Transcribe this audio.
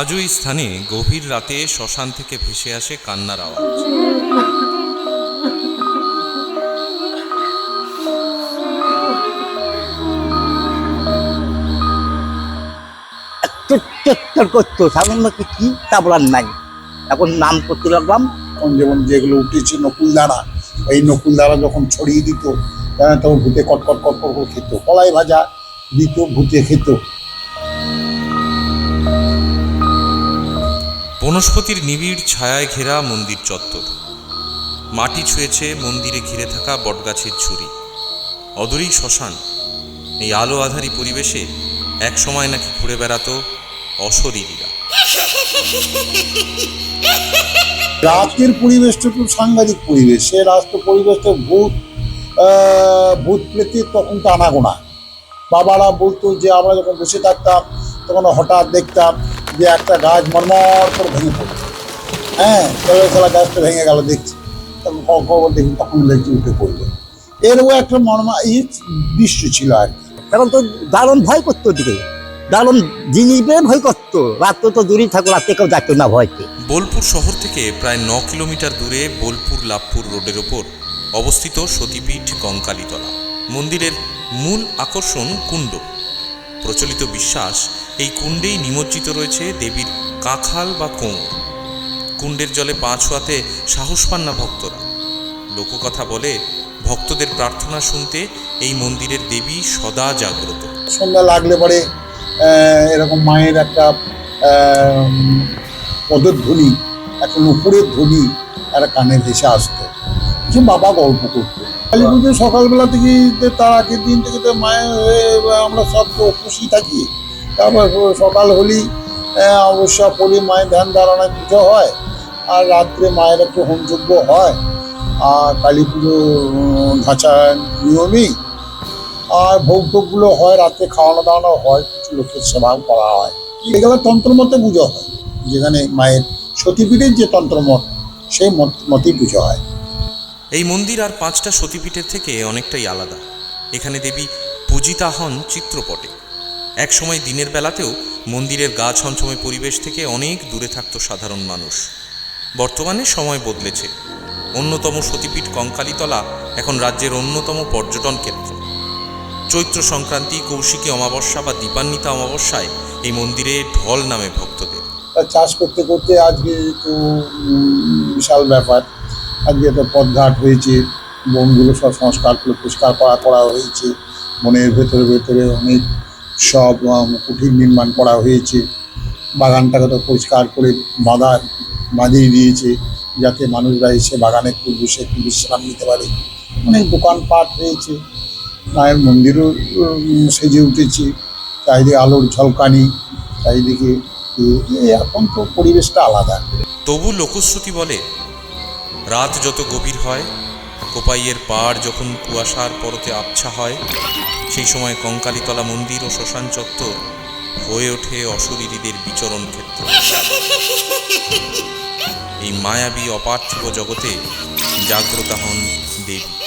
আজও স্থানে গভীর রাতে শ্মশান থেকে ভেসে আসে কান্নার আওয়াজ। চট্টর করতো সামান্য কি কি তা বলার নাই। এখন নাম করতে লাগলাম। এখন যেমন যেগুলো উঠেছে নকুল নকুলদানা এই নকুলদানা যখন ছড়িয়ে দিত তখন ভূতে কটকট কটকট করে খেত। কলাই ভাজা দিত ভূতে খেত। বনস্পতির নিবিড় ছায়ায় ঘেরা মন্দির চত্বর। মাটি ছুঁয়েছে মন্দিরে ঘিরে থাকা বটগাছের ঝুড়ি। অদূরেই শ্মশান। এই আলো আধারী পরিবেশে এক সময় নাকি ঘুরে বেড়াতো অশরীরীরা। রাতের পরিবেশটা খুব সাংঘাতিক পরিবেশ। সে রাস্তার পরিবেশটা ভূত ভূত প্রেতে তখন তো আনাগোনা। বাবারা বলতো যে আমরা যখন বসে থাকতাম, তখন হঠাৎ দেখতাম যে একটা গাছ মরমর করে ভেঙে পড়তো হ্যাঁ তবে গাছটা ভেঙে গেল, দেখছি। খবর দেখি তখন দেখছি উঠে পড়ল। এরও একটা মর্মা, এই দৃশ্য ছিল আর কি। তখন তো দারুণ ভয় করতো দিকে দারুণ জিনিসবে ভয় করতো। রাত্রে তো দূরেই থাকো, রাত্রে কেউ যাইতো না ভয়তে বোলপুর শহর থেকে প্রায় ন কিলোমিটার দূরে বোলপুর লাভপুর রোডের ওপর অবস্থিত সতীপীঠ কঙ্কালীতলা মন্দিরের মূল আকর্ষণ কুণ্ড। প্রচলিত বিশ্বাস এই কুণ্ডেই নিমজ্জিত রয়েছে দেবীর কাঁখাল বা কোঁড় কুণ্ডের জলে পা ছোঁয়াতে সাহস পান না ভক্তরা। লোককথা বলে, ভক্তদের প্রার্থনা শুনতে এই মন্দিরের দেবী সদা জাগ্রত। সন্ধ্যা লাগলে পরে এরকম মায়ের একটা পদধ্বনি একটা নুপুরের ধ্বনি একটা কানে দেশে আসতো। যে বাবা গল্প করতো। কালী পুজো সকালবেলা থেকে তার আগের দিন থেকে তো মায়ের আমরা সব খুশি থাকি। তারপর সকাল হলেই অবশ্য পড়ি মায়ের ধ্যান ধারণায় পুজো হয়, আর রাত্রে মায়ের একটু হোমযজ্ঞ হয়, আর কালী পুজো ধাঁচা নিয়মেই। আর ভোগ টোগগুলো হয়, রাতে খাওয়ানো দাওয়ানো হয়, কিছু লোকের সেবাও করা হয়। এগুলো তন্ত্রমতে পুজো হয়, যেখানে মায়ের সতীপীঠের যে তন্ত্রমত, সেই মত- মতেই পুজো হয়। এই মন্দির আর পাঁচটা সতীপীঠের থেকে অনেকটাই আলাদা। এখানে দেবী পূজিতা হন চিত্রপটে। এক সময় দিনের বেলাতেও মন্দিরের গা ছমছমে পরিবেশ থেকে অনেক দূরে থাকত সাধারণ মানুষ। বর্তমানে সময় বদলেছে। অন্যতম সতীপীঠ কঙ্কালীতলা এখন রাজ্যের অন্যতম পর্যটন কেন্দ্র। চৈত্র সংক্রান্তি, কৌশিকী অমাবস্যা বা দীপান্বিতা অমাবস্যায় এই মন্দিরে ঢল নামে ভক্তদের। চাষ করতে করতে আজকে তো বিশাল ব্যাপার। আজকে তো পথঘাট হয়েছে, বনগুলো সব সংস্কার করে পরিষ্কার করা করা হয়েছে। বনের ভেতরে ভেতরে অনেক সব কুঠির নির্মাণ করা হয়েছে। বাগানটাকে তো পরিষ্কার করে বাঁধা, বাঁধিয়ে দিয়েছে, যাতে মানুষরা এসে বাগানে একটু বসে একটু বিশ্রাম নিতে পারে। অনেক দোকানপাট হয়েছে মায়ের মন্দিরও সেজে উঠেছে। চারিদিকে আলোর ঝলকানি, চারিদিকে এখন তো পরিবেশটা আলাদা। তবু লোকশ্রুতি বলে, রাত যত গভীর হয় কোপাইয়ের পাড় যখন কুয়াশার পরতে আবছা হয়, সেই সময় কঙ্কালীতলা মন্দির ও শ্মশান চত্বর হয়ে ওঠে অশরীরীদের বিচরণ ক্ষেত্র। এই মায়াবী অপার্থিব জগতে জাগ্রতা হন দেবী।